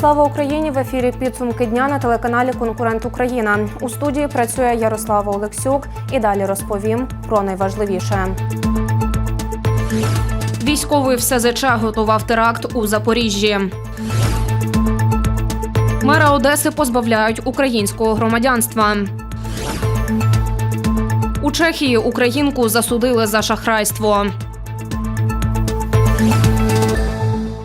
Слава Україні! В ефірі підсумки дня на телеканалі Конкурент Україна. У студії працює Ярослава Олексюк. І далі розповім про найважливіше. Військовий в СЗЧ готував теракт у Запоріжжі. Мера Одеси позбавляють українського громадянства. У Чехії українку засудили за шахрайство.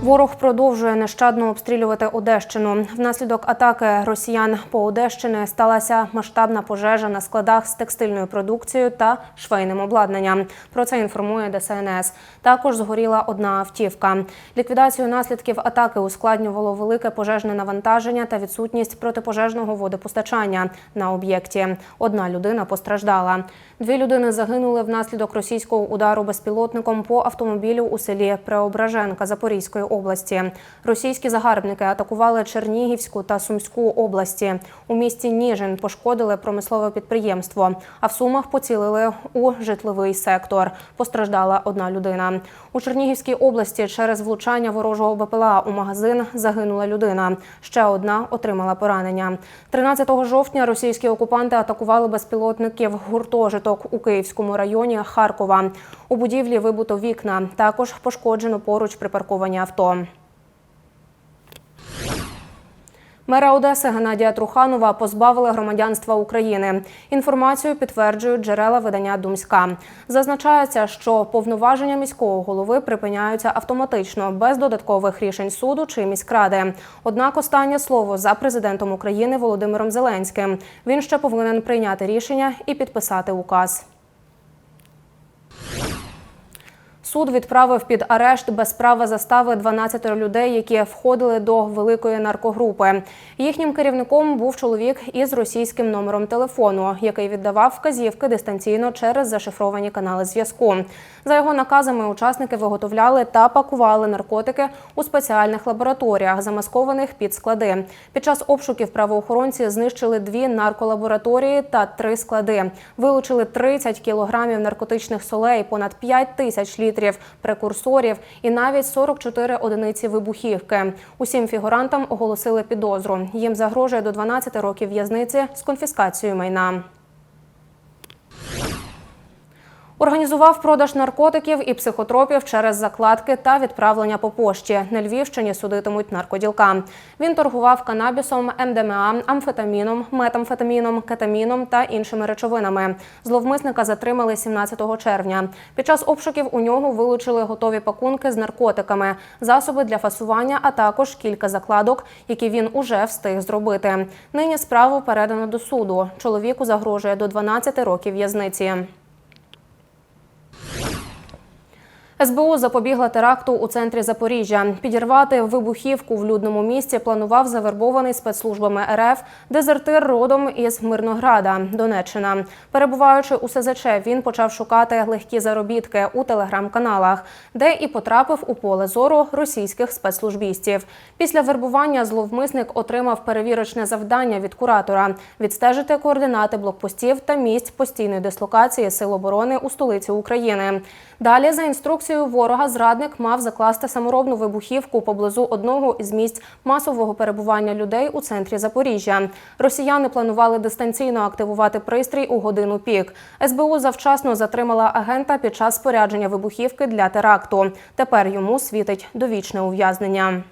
Ворог продовжує нещадно обстрілювати Одещину. Внаслідок атаки росіян по Одещині сталася масштабна пожежа на складах з текстильною продукцією та швейним обладнанням. Про це інформує ДСНС. Також згоріла одна автівка. Ліквідацію наслідків атаки ускладнювало велике пожежне навантаження та відсутність протипожежного водопостачання на об'єкті. Одна людина постраждала. Дві людини загинули внаслідок російського удару безпілотником по автомобілю у селі Преображенка Запорізької області. Російські загарбники атакували Чернігівську та Сумську області. У місті Ніжин пошкодили промислове підприємство, а в Сумах поцілили у житловий сектор. Постраждала одна людина. У Чернігівській області через влучання ворожого БПЛА у магазин загинула людина. Ще одна отримала поранення. 13 жовтня російські окупанти атакували безпілотників гуртожиток у Київському районі Харкова. У будівлі вибуто вікна. Також пошкоджено поруч припарковані авто. Мера Одеси Геннадія Труханова позбавили громадянства України. Інформацію підтверджують джерела видання Думська. Зазначається, що повноваження міського голови припиняються автоматично без додаткових рішень суду чи міськради. Однак останнє слово за президентом України Володимиром Зеленським. Він ще повинен прийняти рішення і підписати указ. Суд відправив під арешт без права застави 12 людей, які входили до великої наркогрупи. Їхнім керівником був чоловік із російським номером телефону, який віддавав вказівки дистанційно через зашифровані канали зв'язку. За його наказами учасники виготовляли та пакували наркотики у спеціальних лабораторіях, замаскованих під склади. Під час обшуків правоохоронці знищили дві нарколабораторії та три склади. Вилучили 30 кілограмів наркотичних солей, понад 5 тисяч літрів прекурсорів і навіть 44 одиниці вибухівки. Усім фігурантам оголосили підозру. Їм загрожує до 12 років в'язниці з конфіскацією майна. Організував продаж наркотиків і психотропів через закладки та відправлення по пошті. На Львівщині судитимуть наркоділка. Він торгував канабісом, МДМА, амфетаміном, метамфетаміном, кетаміном та іншими речовинами. Зловмисника затримали 17 червня. Під час обшуків у нього вилучили готові пакунки з наркотиками, засоби для фасування, а також кілька закладок, які він уже встиг зробити. Нині справу передано до суду. Чоловіку загрожує до 12 років в'язниці. СБУ запобігла теракту у центрі Запоріжжя. Підірвати вибухівку в людному місці планував завербований спецслужбами РФ дезертир родом із Мирнограда, Донеччина. Перебуваючи у СЗЧ, він почав шукати легкі заробітки у телеграм-каналах, де і потрапив у поле зору російських спецслужбістів. Після вербування зловмисник отримав перевірочне завдання від куратора відстежити координати блокпостів та місць постійної дислокації Сил оборони у столиці України. Далі за інструкцією ворога зрадник мав закласти саморобну вибухівку поблизу одного із місць масового перебування людей у центрі Запоріжжя. Росіяни планували дистанційно активувати пристрій у годину пік. СБУ завчасно затримала агента під час спорядження вибухівки для теракту. Тепер йому світить довічне ув'язнення.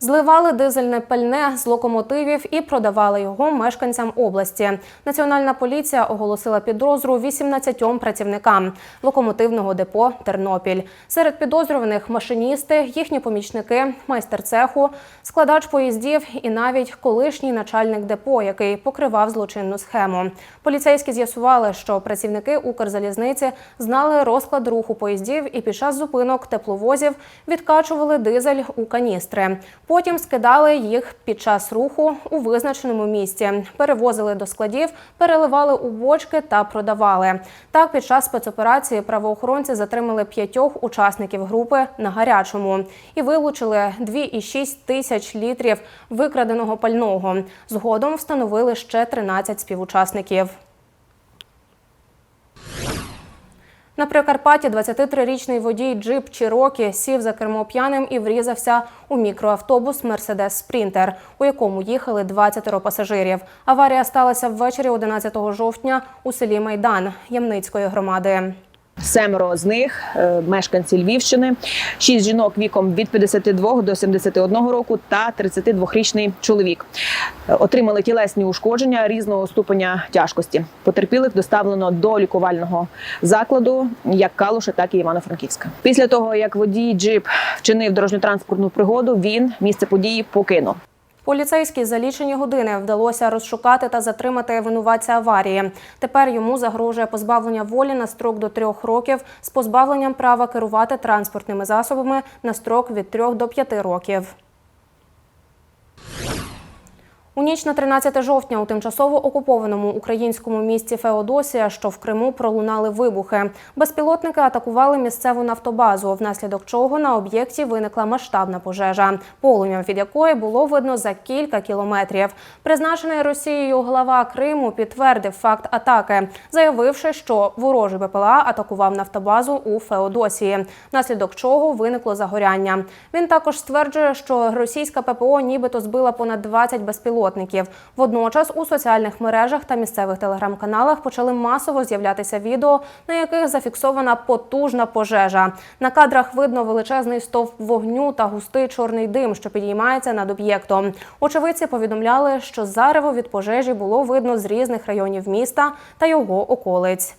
Зливали дизельне пальне з локомотивів і продавали його мешканцям області. Національна поліція оголосила підозру 18 працівникам локомотивного депо Тернопіль. Серед підозрюваних машиністи, їхні помічники, майстер цеху, складач поїздів і навіть колишній начальник депо, який покривав злочинну схему. Поліцейські з'ясували, що працівники Укрзалізниці знали розклад руху поїздів і під час зупинок тепловозів відкачували дизель у каністри. Потім скидали їх під час руху у визначеному місці, перевозили до складів, переливали у бочки та продавали. Так, під час спецоперації правоохоронці затримали п'ятьох учасників групи на гарячому і вилучили 2,6 тисяч літрів викраденого пального. Згодом встановили ще 13 співучасників. На Прикарпатті 23-річний водій джип Чірокі сів за кермо п'яним і врізався у мікроавтобус Мерседес Спрінтер, у якому їхали 20 пасажирів. Аварія сталася ввечері 11 жовтня у селі Майдан Ямницької громади. Семеро з них е, мешканці Львівщини, шість жінок віком від 52 до 71 року та 32-річний чоловік отримали тілесні ушкодження різного ступеня тяжкості. Потерпілих доставлено до лікувального закладу як Калуша, так і Івано-Франківська. Після того як водій джип вчинив дорожньо-транспортну пригоду, він місце події покинув. Поліцейські за лічені години вдалося розшукати та затримати винуватця аварії. Тепер йому загрожує позбавлення волі на строк до трьох років з позбавленням права керувати транспортними засобами на строк від трьох до п'яти років. У ніч на 13 жовтня у тимчасово окупованому українському місті Феодосія, що в Криму, пролунали вибухи. Безпілотники атакували місцеву нафтобазу, внаслідок чого на об'єкті виникла масштабна пожежа, полум'я від якої було видно за кілька кілометрів. Призначений Росією глава Криму підтвердив факт атаки, заявивши, що ворожий БПЛА атакував нафтобазу у Феодосії, внаслідок чого виникло загоряння. Він також стверджує, що російська ППО нібито збила понад 20 безпілотників. Водночас у соціальних мережах та місцевих телеграм-каналах почали масово з'являтися відео, на яких зафіксована потужна пожежа. На кадрах видно величезний стовп вогню та густий чорний дим, що підіймається над об'єктом. Очевидці повідомляли, що зарево від пожежі було видно з різних районів міста та його околиць.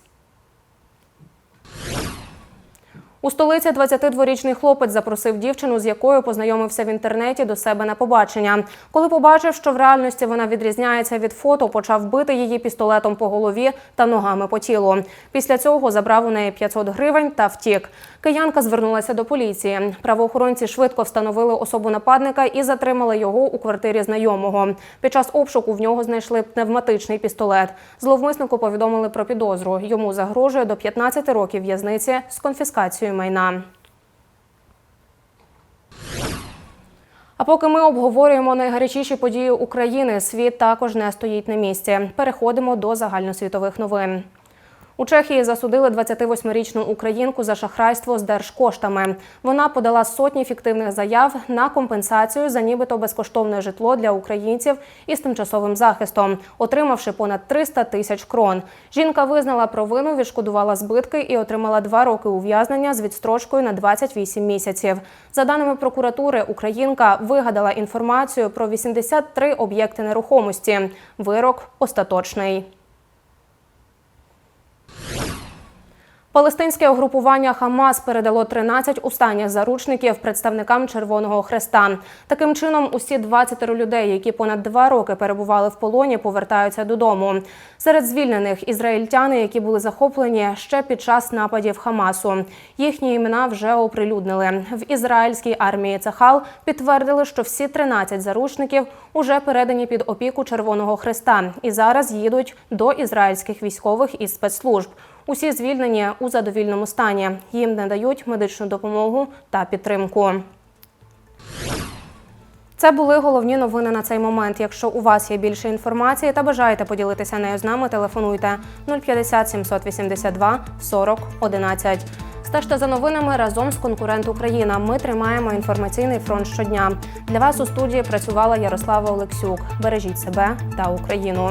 У столиці 22-річний хлопець запросив дівчину, з якою познайомився в інтернеті до себе на побачення. Коли побачив, що в реальності вона відрізняється від фото, почав бити її пістолетом по голові та ногами по тілу. Після цього забрав у неї 500 гривень та втік. Киянка звернулася до поліції. Правоохоронці швидко встановили особу нападника і затримали його у квартирі знайомого. Під час обшуку в нього знайшли пневматичний пістолет. Зловмиснику повідомили про підозру. Йому загрожує до 15 років в'язниці з конфіскацією майна. А поки ми обговорюємо найгарячіші події України, світ також не стоїть на місці. Переходимо до загальносвітових новин. У Чехії засудили 28-річну українку за шахрайство з держкоштами. Вона подала сотні фіктивних заяв на компенсацію за нібито безкоштовне житло для українців із тимчасовим захистом, отримавши понад 300 тисяч крон. Жінка визнала провину, відшкодувала збитки і отримала два роки ув'язнення з відстрочкою на 28 місяців. За даними прокуратури, українка вигадала інформацію про 83 об'єкти нерухомості. Вирок остаточний. Палестинське угрупування Хамас передало 13 останніх заручників представникам Червоного Хреста. Таким чином, усі 20 людей, які понад два роки перебували в полоні, повертаються додому. Серед звільнених ізраїльтяни, які були захоплені ще під час нападів Хамасу. Їхні імена вже оприлюднили. В ізраїльській армії Цахал підтвердили, що всі 13 заручників уже передані під опіку Червоного Хреста і зараз їдуть до ізраїльських військових із спецслужб. Усі звільнені у задовільному стані. Їм надають медичну допомогу та підтримку. Це були головні новини на цей момент. Якщо у вас є більше інформації та бажаєте поділитися нею з нами, телефонуйте 050 782 40 11. Стежте за новинами разом з конкурент Україна. Ми тримаємо інформаційний фронт щодня. Для вас у студії працювала Ярослава Олексюк. Бережіть себе та Україну.